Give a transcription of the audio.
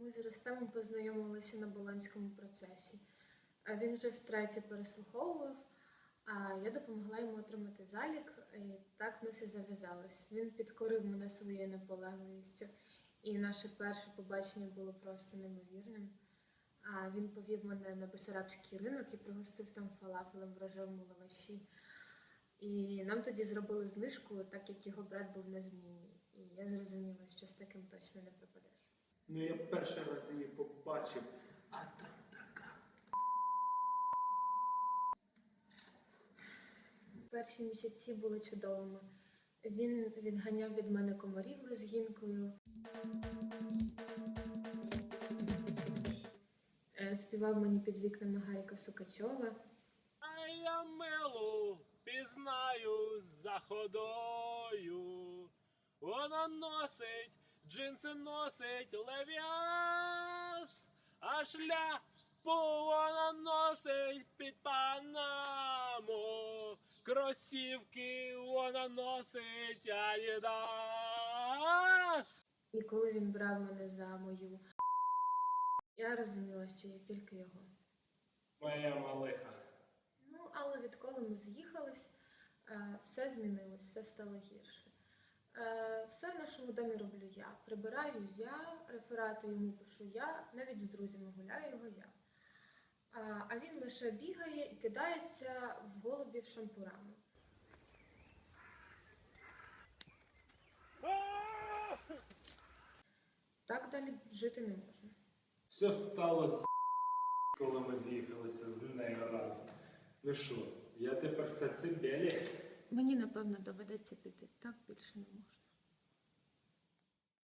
Ми з Ростемом познайомилися на Болонському процесі. Він вже втретє переслуховував, а я допомогла йому отримати залік, і так в нас і зав'язалось. Він підкорив мене своєю наполегливістю, і наше перше побачення було просто неймовірним. А він повів мене на Бесарабський ринок і пригостив там фалафелем в рожевому лаваші. І нам тоді зробили знижку, так як його брат був на зміні. І я зрозуміла, що з таким точно не пропадеш. Ну я перший раз її побачив, а там така. Перші місяці були чудовими. Він відганяв від мене комарів лезгінкою. Е, Співав мені під вікнами Гаріка Сукачова. А я милу пізнаю за ходою. Вона носить, джинси носить лев'яс, а шляпу вона носить під панаму. Кросівки вона носить Адідас. І коли він брав мене за мою, я розуміла, що я тільки його. Моя малиха. Ну, але відколи ми з'їхались, все змінилось, все стало гірше. Е, Все в нашому домі роблю я. Прибираю я, реферати йому пишу я, навіть з друзями гуляю його я. А- А він лише бігає і кидається в голубів шампурами. Так далі жити не можна. Все стало з коли ми з'їхалися з нею разом. Ну що, я тепер все це білі? Мені, напевно, доведеться піти. Так більше не можна.